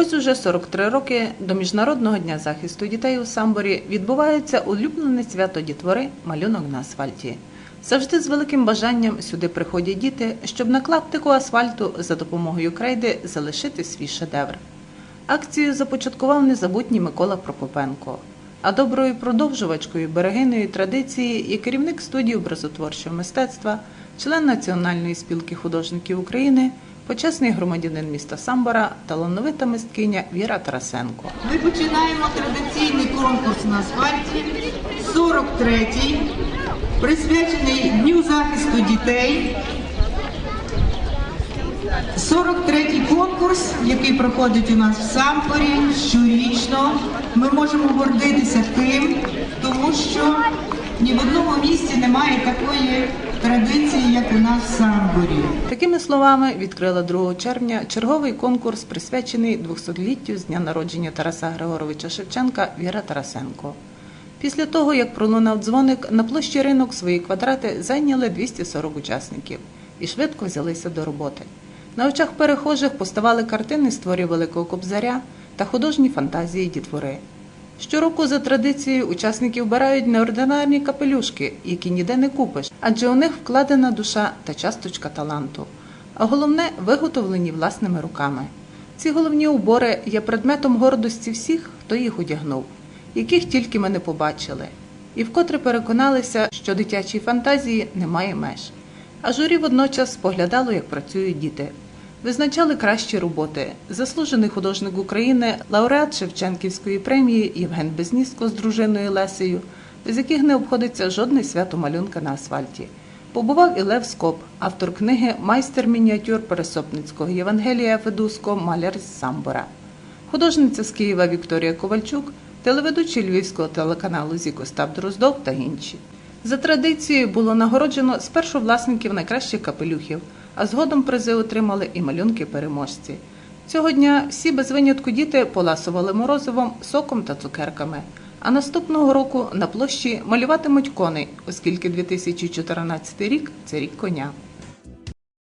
Ось уже 43 роки до Міжнародного дня захисту дітей у Самборі відбувається улюблене свято дітвори малюнок на асфальті. Завжди з великим бажанням сюди приходять діти, щоб на клаптику асфальту за допомогою крейди залишити свій шедевр. Акцію започаткував незабутній Микола Прокопенко. А доброю продовжувачкою берегиної традиції є керівник студії образотворчого мистецтва, член Національної спілки художників України, почесний громадянин міста Самбора, талановита мисткиня Віра Тарасенко. Ми починаємо традиційний конкурс на асфальті 43-й, присвячений Дню захисту дітей. 43-й конкурс, який проходить у нас в Сампорі щорічно. Ми можемо гордитися тим, тому що ні в одному місті немає такої традиції, як у нас в Самборі. Такими словами відкрила 2 червня черговий конкурс, присвячений 200-літтю з дня народження Тараса Григоровича Шевченка Віра Тарасенко. Після того, як пролунав дзвоник, на площі ринок свої квадрати зайняли 240 учасників і швидко взялися до роботи. На очах перехожих поставали картини з творів Великого Кобзаря та художні фантазії дітвори. Щороку за традицією учасники вбирають неординарні капелюшки, які ніде не купиш, адже у них вкладена душа та часточка таланту. А головне виготовлені власними руками. Ці головні убори є предметом гордості всіх, хто їх одягнув, яких тільки ми не побачили, і вкотре переконалися, що дитячій фантазії немає меж. А журі водночас споглядало, як працюють діти. Визначали кращі роботи. Заслужений художник України, лауреат Шевченківської премії Євген Безніско з дружиною Лесею, без яких не обходиться жодне свято малюнка на асфальті. Побував і Лев Скоп, автор книги Майстер мініатюр Пересопницького Євангелія Федуско, маляр з Самбора. Художниця з Києва Вікторія Ковальчук, телеведучий львівського телеканалу Зік Остап Дроздов та інші. За традицією було нагороджено спершу власників найкращих капелюхів, а згодом призи отримали і малюнки переможці. Цього дня всі без винятку діти поласували морозивом, соком та цукерками. А наступного року на площі малюватимуть коней, оскільки 2014 рік це рік коня.